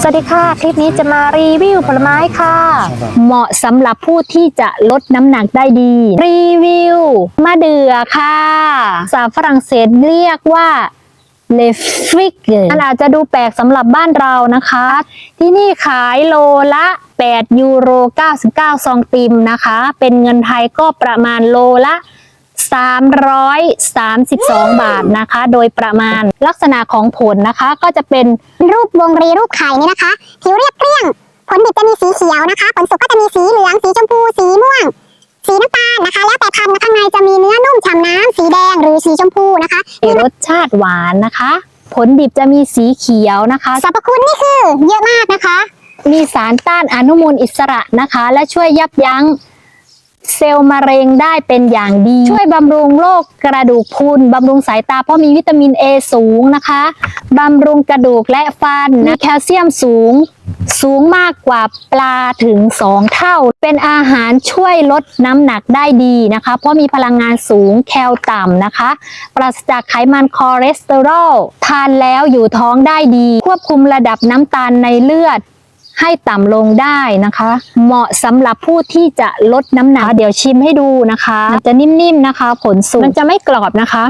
สวัสดีค่ะ คลิปนี้จะมารีวิวผลไม้ค่ะ เหมาะสำหรับผู้ที่จะลดน้ำหนักได้ดี รีวิวมะเดื่อค่ะภาษาฝรั่งเศสเรียกว่าเลฟิกมันอาจจะดูแปลกสำหรับบ้านเรานะคะ ที่นี่ขายโลละ 8 ยูโร 99 ซองติมนะคะ เป็นเงินไทยก็ประมาณโลละ 332 บาทนะคะ โดยประมาณลักษณะของผลนะคะ ก็จะเป็นรูปวงรีรูปไข่นี่นะคะผิวเรียบเกลี้ยง ผลดิบจะมีสีเขียวนะคะ ผลสุกก็จะมีสีเหลือง สีชมพู สีม่วง สีน้ำตาลนะคะ แล้วแต่พันธุ์นะข้างในจะมีเนื้อนุ่มฉ่ำน้ำสีแดงหรือสีชมพูนะคะรสชาติหวานนะคะ ผลดิบจะมีสีเขียวนะคะสรรพคุณนี่คือเยอะมากนะคะ มีสารต้านอนุมูลอิสระนะคะ และช่วยยับยั้ง เซลล์มะเร็งได้เป็นอย่างดี ช่วยบำรุงโรคกระดูกพรุนบำรุงสายตาเพราะมีวิตามิน A สูงนะคะบำรุงกระดูกและฟันมีแคลเซียมสูง สูงมากกว่าปลาถึง 2 เท่า เป็นอาหารช่วยลดน้ำหนักได้ดีนะคะ เพราะมีพลังงานสูงแคลต่ำนะคะ ปราศจากไขมันคอเลสเตอรอล ทานแล้วอยู่ท้องได้ดี ควบคุมระดับน้ำตาลในเลือด ให้ต่ำลงได้นะคะ เหมาะสำหรับผู้ที่จะลดน้ำหนักเดี๋ยวชิมให้ดูนะคะ จะนิ่มๆนะคะ ผลสุกมันจะไม่กรอบนะคะ